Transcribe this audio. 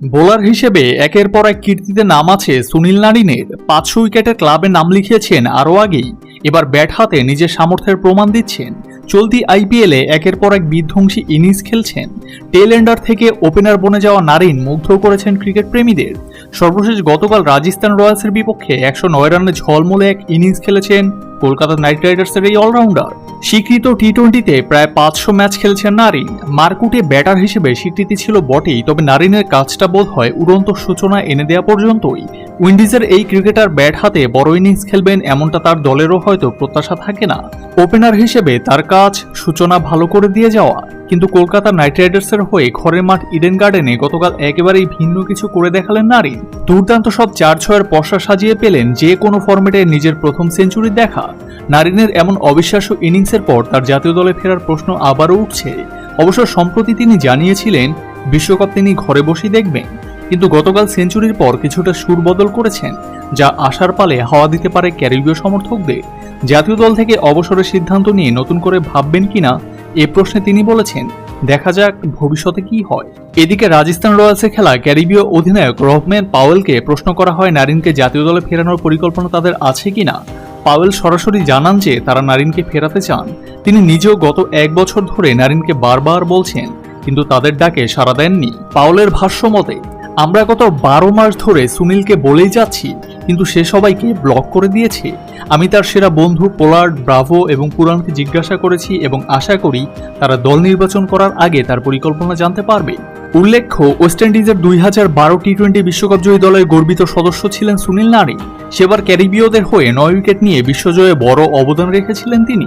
Bowler হিসেবে একের পর এক কীর্তিতে নাম আছে সুনীল নারিনের। পাঁচশো উইকেটের ক্লাবে নাম লিখিয়েছেন আরও আগেই। এবার ব্যাট হাতে নিজের সামর্থ্যের প্রমাণ দিচ্ছেন। চলতি আইপিএলে একের পর এক বিধ্বংসী ইনিংস খেলছেন। টেল এন্ডার থেকে ওপেনার বনে যাওয়া নারিন মুগ্ধ করেছেন ক্রিকেট প্রেমীদের। সর্বশেষ গতকাল রাজস্থান রয়্যালসের বিপক্ষে একশো নয় রানে ঝলমলে এক ইনিংস খেলেছেন কলকাতা নাইট রাইডার্সের এই অলরাউন্ডার। স্বীকৃত টি টোয়েন্টিতে প্রায় পাঁচশো ম্যাচ খেলছেন নারিন মারকুটে ব্যাটার হিসেবে স্বীকৃতি ছিল বটেই, তবে নারিনের কাজটা বোধ হয় উড়ন্ত সূচনা এনে দেওয়া পর্যন্তই। উইন্ডিজের এই ক্রিকেটার ব্যাট হাতে বড় ইনিংস খেলবেন এমনটা তার দলেরও হয়তো প্রত্যাশা থাকে না। ওপেনার হিসেবে তার কাজ সূচনা ভালো করে দিয়ে যাওয়া। কিন্তু কলকাতা নাইট রাইডার্সের হয়ে ঘরের মাঠ ইডেন গার্ডেনে গতকাল একেবারেই ভিন্ন কিছু করে দেখালেন নারিন দুর্দান্ত সব চার ছয়ের পশা সাজিয়ে পেলেন যে কোনো ফরম্যাটে নিজের প্রথম সেঞ্চুরি দেখা। নারিনের এমন অবিশ্বাস্য ইনিংসের পর তার জাতীয় দলে ফেরার প্রশ্ন আবারও উঠছে। অবশ্য সম্প্রতি তিনি জানিয়েছিলেন, বিশ্বকাপ তিনি ঘরে বসেই দেখবেন। কিন্তু গতকাল সেঞ্চুরির পর কিছুটা সুর বদল করেছেন, যা আশার পালে হাওয়া দিতে পারে ক্যারিবীয় সমর্থকদের। জাতীয় দল থেকে অবসরের সিদ্ধান্ত নিয়ে নতুন করে ভাববেন কিনা, এ প্রশ্নে তিনি বলেছেন, দেখা যাক ভবিষ্যতে কি হয়। এদিকে রাজস্থান রয়্যালসে খেলা ক্যারিবীয় অধিনায়ক রহম্যান পাওয়েলকে প্রশ্ন করা হয় নারিনকে জাতীয় দলে ফেরানোর পরিকল্পনা তাদের আছে কিনা। পাওয়েল সরাসরি জানান যে তারা নারিনকে ফেরাতে চান। তিনি নিজেও গত এক বছর ধরে নারিনকে বারবার বলছেন, কিন্তু তাদের ডাকে সাড়া দেননি। পাওলের ভাষ্য মতে আমরা গত বারো মাস ধরে সুনীলকে বলেই যাচ্ছি, কিন্তু সে সবাইকে ব্লক করে দিয়েছে। আমি তার সেরা বন্ধু পোলার্ড, ব্রাভো এবং পুরানকে জিজ্ঞাসা করেছি এবং আশা করি তারা দল নির্বাচন করার আগে তার পরিকল্পনা জানতে পারবে। উল্লেখ্য ওয়েস্ট ইন্ডিজের দুই হাজার বারো টি টোয়েন্টি বিশ্বকাপ জয়ী দলের গর্বিত সদস্য ছিলেন সুনীল নারিন সেবার ক্যারিবীয়দের হয়ে নয় উইকেট নিয়ে বিশ্বজয়ে বড় অবদান রেখেছিলেন তিনি।